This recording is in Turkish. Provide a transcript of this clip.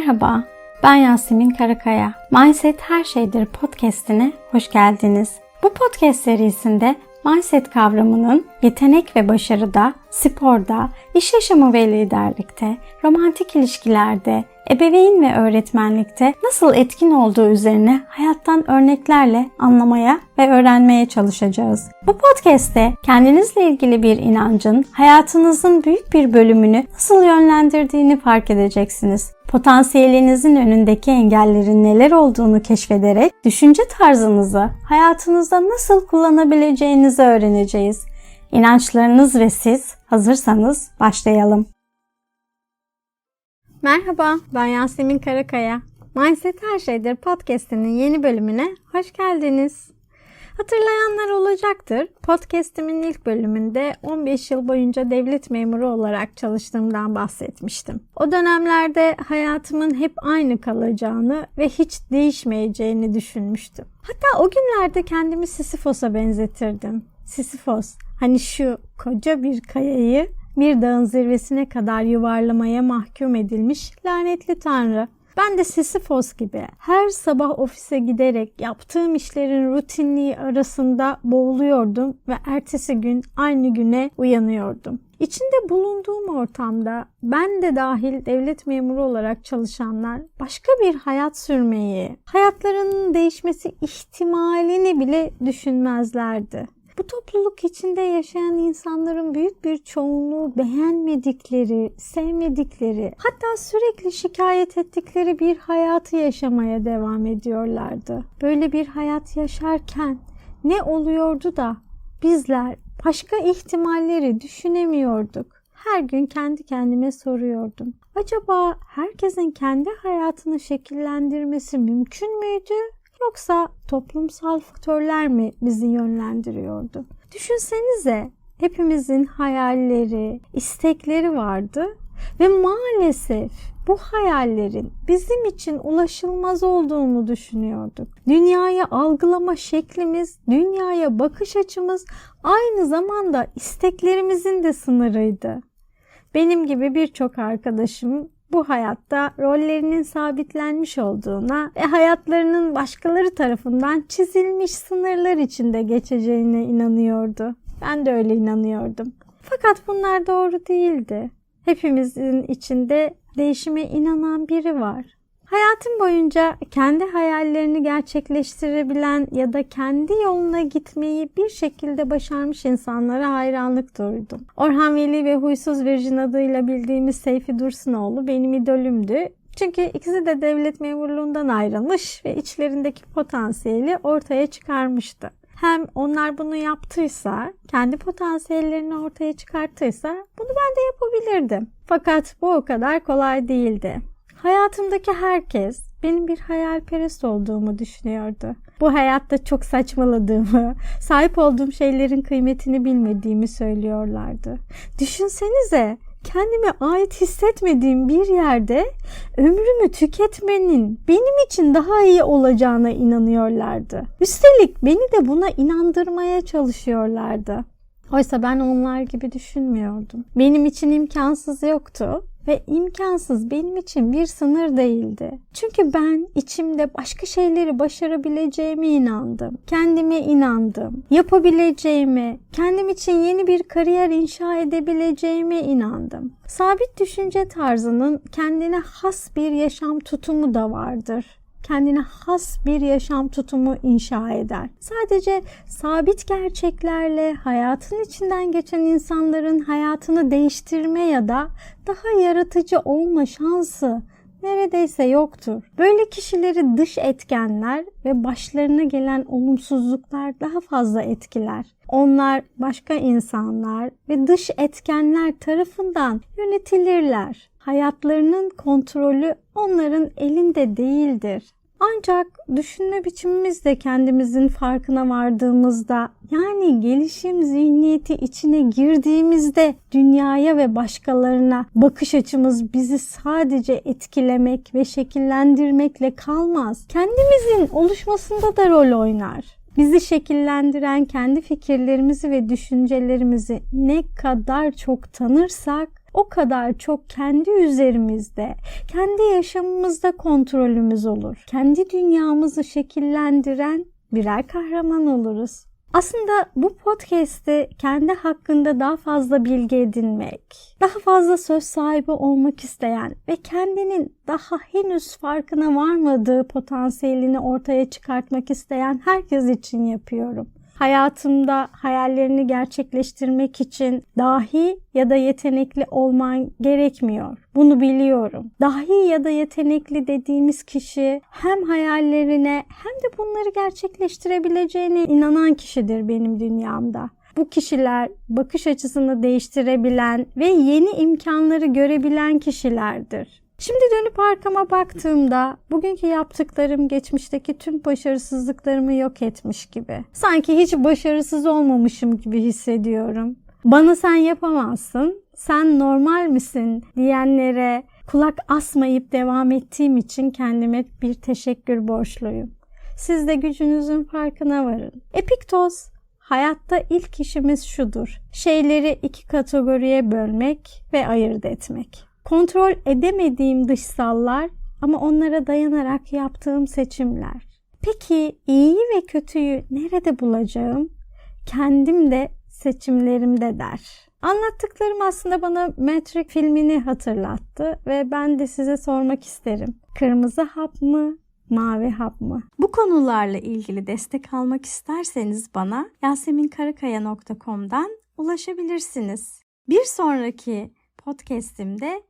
Merhaba, ben Yasemin Karakaya. Mindset Her Şeydir podcastine hoş geldiniz. Bu podcast serisinde mindset kavramının yetenek ve başarıda, sporda, iş yaşamı ve liderlikte, romantik ilişkilerde, ebeveyn ve öğretmenlikte nasıl etkin olduğu üzerine hayattan örneklerle anlamaya ve öğrenmeye çalışacağız. Bu podcast'te kendinizle ilgili bir inancın hayatınızın büyük bir bölümünü nasıl yönlendirdiğini fark edeceksiniz. Potansiyelinizin önündeki engellerin neler olduğunu keşfederek düşünce tarzınızı hayatınızda nasıl kullanabileceğinizi öğreneceğiz. İnançlarınız ve siz hazırsanız başlayalım. Merhaba, ben Yasemin Karakaya. Mindset Her Şeydir podcast'inin yeni bölümüne hoş geldiniz. Hatırlayanlar olacaktır. Podcast'imin ilk bölümünde 15 yıl boyunca devlet memuru olarak çalıştığımdan bahsetmiştim. O dönemlerde hayatımın hep aynı kalacağını ve hiç değişmeyeceğini düşünmüştüm. Hatta o günlerde kendimi Sisyphos'a benzetirdim. Sisyphos, hani şu koca bir kayayı bir dağın zirvesine kadar yuvarlamaya mahkum edilmiş lanetli tanrı. Ben de Sisyphos gibi her sabah ofise giderek yaptığım işlerin rutinliği arasında boğuluyordum ve ertesi gün aynı güne uyanıyordum. İçinde bulunduğum ortamda ben de dahil devlet memuru olarak çalışanlar başka bir hayat sürmeyi, hayatlarının değişmesi ihtimalini bile düşünmezlerdi. Bu topluluk içinde yaşayan insanların büyük bir çoğunluğu beğenmedikleri, sevmedikleri, hatta sürekli şikayet ettikleri bir hayatı yaşamaya devam ediyorlardı. Böyle bir hayat yaşarken ne oluyordu da bizler başka ihtimalleri düşünemiyorduk. Her gün kendi kendime soruyordum. Acaba herkesin kendi hayatını şekillendirmesi mümkün müydü? Yoksa toplumsal faktörler mi bizi yönlendiriyordu? Düşünsenize hepimizin hayalleri, istekleri vardı ve maalesef bu hayallerin bizim için ulaşılmaz olduğunu düşünüyorduk. Dünyayı algılama şeklimiz, dünyaya bakış açımız aynı zamanda isteklerimizin de sınırıydı. Benim gibi birçok arkadaşım bu hayatta rollerinin sabitlenmiş olduğuna ve hayatlarının başkaları tarafından çizilmiş sınırlar içinde geçeceğine inanıyordu. Ben de öyle inanıyordum. Fakat bunlar doğru değildi. Hepimizin içinde değişime inanan biri var. Hayatım boyunca kendi hayallerini gerçekleştirebilen ya da kendi yoluna gitmeyi bir şekilde başarmış insanlara hayranlık duydum. Orhan Veli ve Huysuz Virjin adıyla bildiğimiz Seyfi Dursunoğlu benim idolümdü. Çünkü ikisi de devlet memurluğundan ayrılmış ve içlerindeki potansiyeli ortaya çıkarmıştı. Hem onlar bunu yaptıysa, kendi potansiyellerini ortaya çıkarttıysa bunu ben de yapabilirdim. Fakat bu o kadar kolay değildi. Hayatımdaki herkes benim bir hayalperest olduğumu düşünüyordu. Bu hayatta çok saçmaladığımı, sahip olduğum şeylerin kıymetini bilmediğimi söylüyorlardı. Düşünsenize kendime ait hissetmediğim bir yerde ömrümü tüketmenin benim için daha iyi olacağına inanıyorlardı. Üstelik beni de buna inandırmaya çalışıyorlardı. Oysa ben onlar gibi düşünmüyordum. Benim için imkansız yoktu ve imkansız benim için bir sınır değildi. Çünkü ben içimde başka şeyleri başarabileceğime inandım. Kendime inandım. Yapabileceğime, kendim için yeni bir kariyer inşa edebileceğime inandım. Sabit düşünce tarzının kendine has bir yaşam tutumu da vardır kendine has bir yaşam tutumu inşa eder. Sadece sabit gerçeklerle hayatın içinden geçen insanların hayatını değiştirme ya da daha yaratıcı olma şansı neredeyse yoktur. Böyle kişileri dış etkenler ve başlarına gelen olumsuzluklar daha fazla etkiler. Onlar başka insanlar ve dış etkenler tarafından yönetilirler. Hayatlarının kontrolü onların elinde değildir. Ancak düşünme biçimimiz de kendimizin farkına vardığımızda yani gelişim zihniyeti içine girdiğimizde dünyaya ve başkalarına bakış açımız bizi sadece etkilemek ve şekillendirmekle kalmaz. Kendimizin oluşmasında da rol oynar. Bizi şekillendiren kendi fikirlerimizi ve düşüncelerimizi ne kadar çok tanırsak o kadar çok kendi üzerimizde, kendi yaşamımızda kontrolümüz olur. Kendi dünyamızı şekillendiren birer kahraman oluruz. Aslında bu podcast'te kendi hakkında daha fazla bilgi edinmek, daha fazla söz sahibi olmak isteyen ve kendinin daha henüz farkına varmadığı potansiyelini ortaya çıkartmak isteyen herkes için yapıyorum. Hayatımda hayallerini gerçekleştirmek için dahi ya da yetenekli olman gerekmiyor. Bunu biliyorum. Dahi ya da yetenekli dediğimiz kişi hem hayallerine hem de bunları gerçekleştirebileceğine inanan kişidir benim dünyamda. Bu kişiler bakış açısını değiştirebilen ve yeni imkanları görebilen kişilerdir. Şimdi dönüp arkama baktığımda bugünkü yaptıklarım geçmişteki tüm başarısızlıklarımı yok etmiş gibi. Sanki hiç başarısız olmamışım gibi hissediyorum. Bana sen yapamazsın, sen normal misin diyenlere kulak asmayıp devam ettiğim için kendime bir teşekkür borçluyum. Siz de gücünüzün farkına varın. Epiktos Hayatta ilk işimiz şudur. Şeyleri iki kategoriye bölmek ve ayırt etmek. Kontrol edemediğim dışsallar ama onlara dayanarak yaptığım seçimler. Peki iyiyi ve kötüyü nerede bulacağım? Kendim de seçimlerimde der. Anlattıklarım aslında bana Matrix filmini hatırlattı ve ben de size sormak isterim. Kırmızı hap mı, mavi hap mı? Bu konularla ilgili destek almak isterseniz bana yaseminkarakaya.com'dan ulaşabilirsiniz. Bir sonraki podcast'imde